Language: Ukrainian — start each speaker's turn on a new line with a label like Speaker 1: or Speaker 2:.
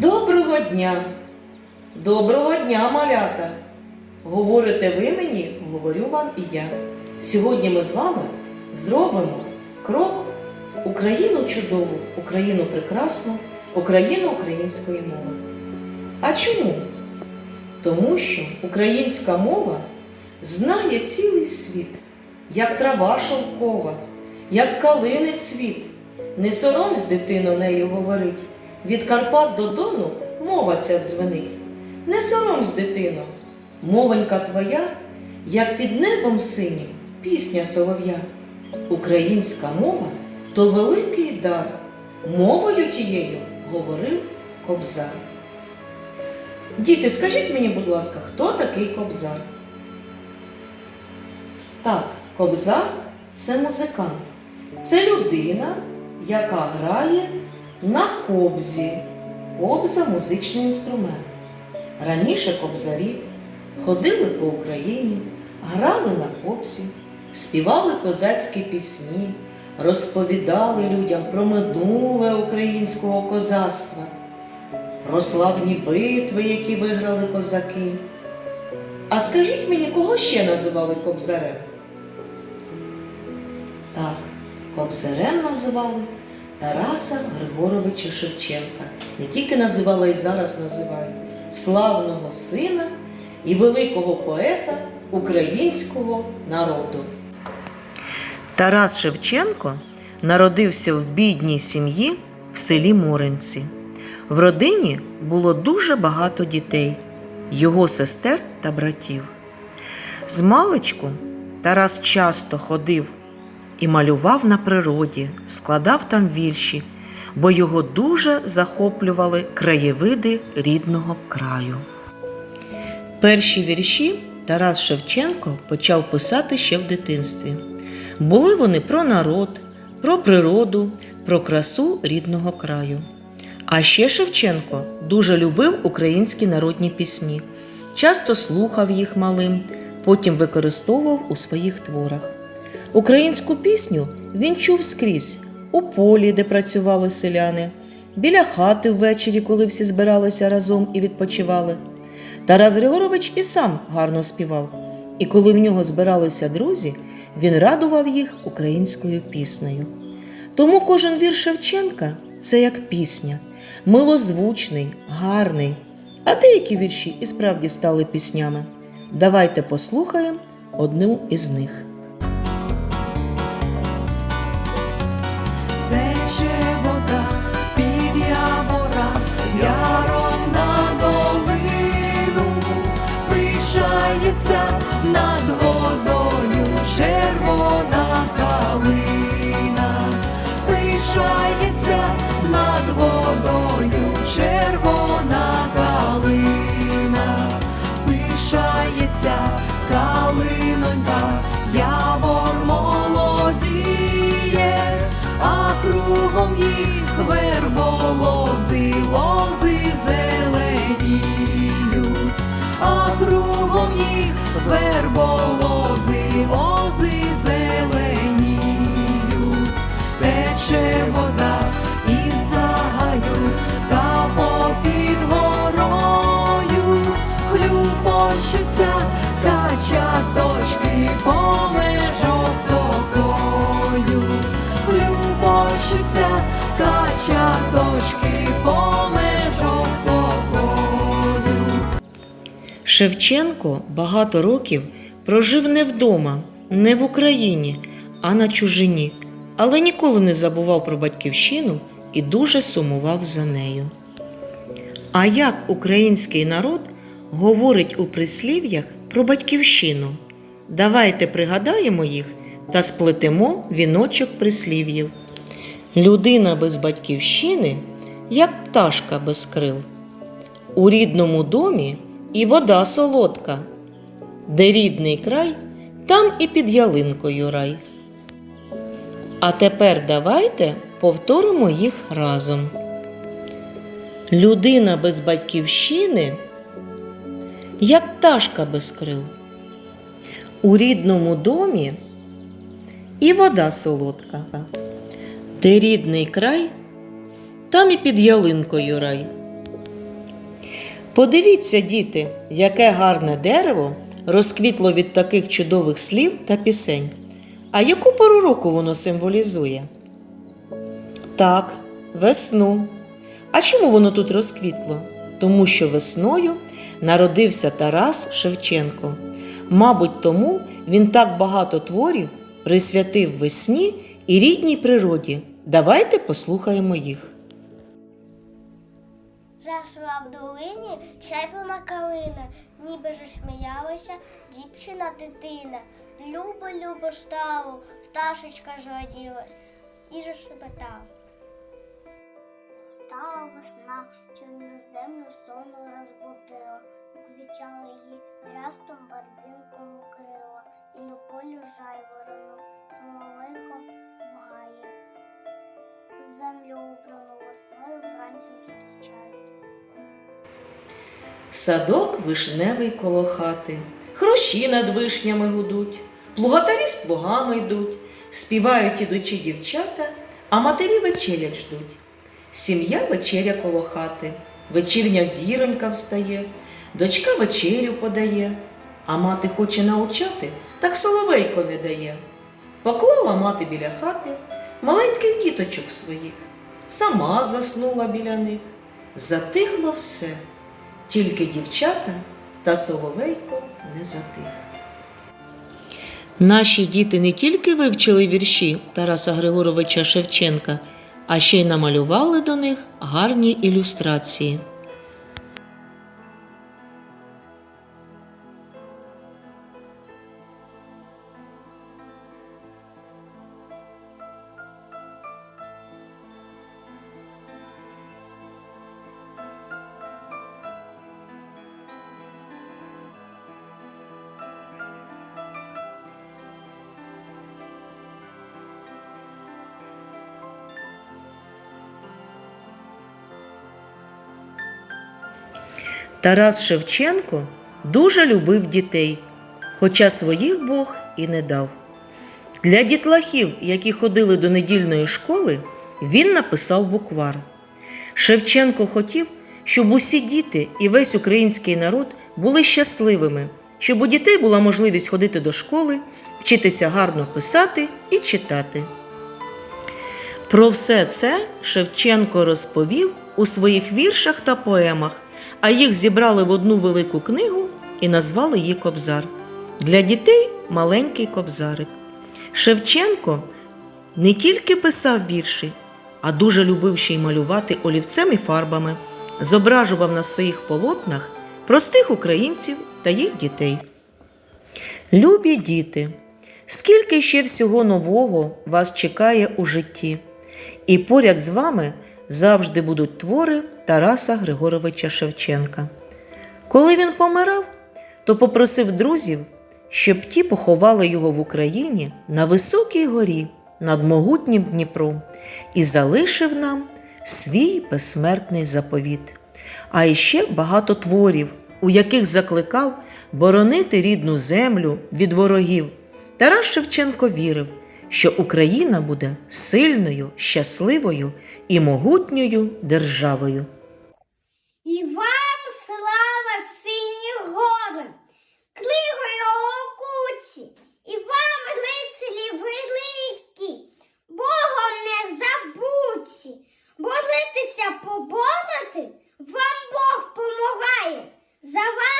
Speaker 1: Доброго дня! Доброго дня, малята! Говорите ви мені, говорю вам і я. Сьогодні ми з вами зробимо крок Україну чудову, Україну прекрасну, Україну української мови. А чому? Тому що українська мова знає цілий світ, як трава шовкова, як калини цвіт. Не соромсь, дитино, нею говорить. Від Карпат до Дону мова ця дзвенить. Не соромсь, дитино, мовонька твоя, як під небом синім пісня солов'я. Українська мова то великий дар. Мовою тією говорив Кобзар. Діти, скажіть мені, будь ласка, хто такий Кобзар? Так, Кобзар це музикант. Це людина, яка грає на кобзі. Кобза музичний інструмент. Раніше кобзарі ходили по Україні, грали на кобзі, співали козацькі пісні, розповідали людям про минуле українського козацтва, про славні битви, які виграли козаки. А скажіть мені, кого ще називали кобзарем? Так, кобзарем називали Тараса Григоровича Шевченка. Не тільки називали, й зараз називають славного сина і великого поета українського народу. Тарас Шевченко народився в бідній сім'ї в селі Моринці. В родині було дуже багато дітей, його сестер та братів. З маличку Тарас часто ходив і малював на природі, складав там вірші, бо його дуже захоплювали краєвиди рідного краю. Перші вірші Тарас Шевченко почав писати ще в дитинстві. Були вони про народ, про природу, про красу рідного краю. А ще Шевченко дуже любив українські народні пісні, часто слухав їх малим, потім використовував у своїх творах. Українську пісню він чув скрізь у полі, де працювали селяни, біля хати ввечері, коли всі збиралися разом і відпочивали. Тарас Григорович і сам гарно співав, і коли в нього збиралися друзі, він радував їх українською піснею. Тому кожен вірш Шевченка це як пісня, милозвучний, гарний, а деякі вірші і справді стали піснями. Давайте послухаємо одну із них.
Speaker 2: Пишається над водою червона калина, пишається над водою червона калина, пишається калинонька, явор верболози, лози зеленіють, тече вода із загаю та попід горою, хлюпощуться качаточки помеж осокою хлюпощуться качаточки помеж
Speaker 1: Шевченко багато років прожив не вдома, не в Україні, а на чужині, але ніколи не забував про батьківщину і дуже сумував за нею. А як український народ говорить у прислів'ях про батьківщину? Давайте пригадаємо їх та сплетемо віночок прислів'їв. Людина без батьківщини, як пташка без крил. У рідному домі і вода солодка, де рідний край, там і під ялинкою рай. А тепер давайте повторимо їх разом. Людина без батьківщини, як пташка без крил. У рідному домі і вода солодка, де рідний край, там і під ялинкою рай. Подивіться, діти, яке гарне дерево розквітло від таких чудових слів та пісень. А яку пору року воно символізує? Так, весну. А чому воно тут розквітло? Тому що весною народився Тарас Шевченко. Мабуть, тому він так багато творів присвятив весні і рідній природі. Давайте послухаємо їх.
Speaker 3: Зашла в долині червона калина, ніби же сміялася дівчина дитина. Любо, любо стало, пташечка жладіла і же шепетала. Стала весна, чорну землю сону розбудила, уквічала її рястом барвінком укрила, і на полю жайворонув, соловейко в гаї. Землю убрану весною вранці зустрічають.
Speaker 1: Садок вишневий коло хати, хрущі над вишнями гудуть, плугатарі з плугами йдуть, співають ідучі дівчата, а матері вечерять ждуть. Сім'я вечеря коло хати, вечірня зіронька встає, дочка вечерю подає, а мати хоче научати, так соловейко не дає. Поклала мати біля хати маленьких діточок своїх, сама заснула біля них, затихло все тільки дівчата та соловейко не затих. Наші діти не тільки вивчили вірші Тараса Григоровича Шевченка, а ще й намалювали до них гарні ілюстрації. Тарас Шевченко дуже любив дітей, хоча своїх Бог і не дав. Для дітлахів, які ходили до недільної школи, він написав буквар. Шевченко хотів, щоб усі діти і весь український народ були щасливими, щоб у дітей була можливість ходити до школи, вчитися гарно писати і читати. Про все це Шевченко розповів у своїх віршах та поемах, а їх зібрали в одну велику книгу і назвали її Кобзар. Для дітей маленький кобзарик. Шевченко не тільки писав вірші, а дуже любив ще й малювати олівцем і фарбами, зображував на своїх полотнах простих українців та їх дітей. Любі діти, скільки ще всього нового вас чекає у житті, і поряд з вами завжди будуть твори Тараса Григоровича Шевченка. Коли він помирав, то попросив друзів, щоб ті поховали його в Україні на високій горі над могутнім Дніпром і залишив нам свій безсмертний заповіт. А іще багато творів, у яких закликав боронити рідну землю від ворогів. Тарас Шевченко вірив, що Україна буде сильною, щасливою і могутньою державою.
Speaker 3: І вам слава сині гори, книгою окуці, і вам лицарі великі, Богом не забудьте, боритися побороти, вам Бог помагає. за вас